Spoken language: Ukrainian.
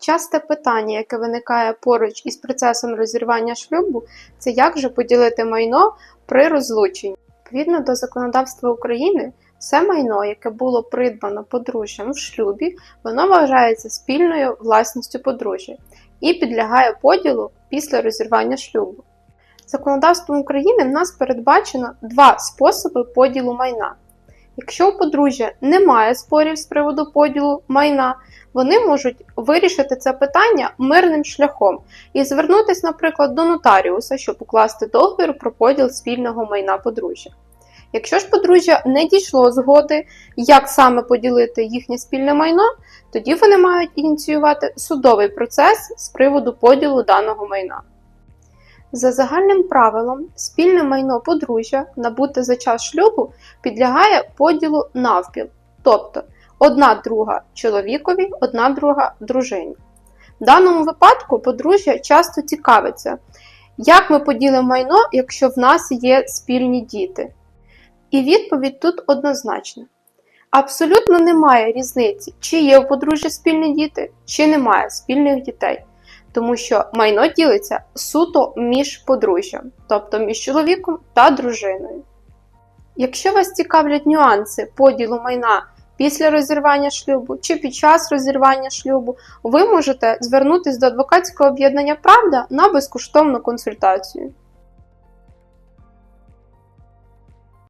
Часте питання, яке виникає поруч із процесом розірвання шлюбу, це як же поділити майно при розлученні. Відповідно до законодавства України, все майно, яке було придбано подружжям в шлюбі, воно вважається спільною власністю подружжя і підлягає поділу після розірвання шлюбу. Законодавством України в нас передбачено два способи поділу майна. Якщо у подружжя немає спорів з приводу поділу майна, вони можуть вирішити це питання мирним шляхом і звернутися, наприклад, до нотаріуса, щоб укласти договір про поділ спільного майна подружжя. Якщо ж подружжя не дійшло згоди, як саме поділити їхнє спільне майно, тоді вони мають ініціювати судовий процес з приводу поділу даного майна. За загальним правилом, спільне майно подружжя, набуте за час шлюбу, підлягає поділу навпіл, тобто одна друга чоловікові, одна друга дружині. В даному випадку подружжя часто цікавиться, як ми поділимо майно, якщо в нас є спільні діти. І відповідь тут однозначна. Абсолютно немає різниці, чи є у подружжя спільні діти, чи немає спільних дітей, тому що майно ділиться суто між подружжям, тобто між чоловіком та дружиною. Якщо вас цікавлять нюанси поділу майна після розірвання шлюбу чи під час розірвання шлюбу, ви можете звернутися до адвокатського об'єднання Правда на безкоштовну консультацію.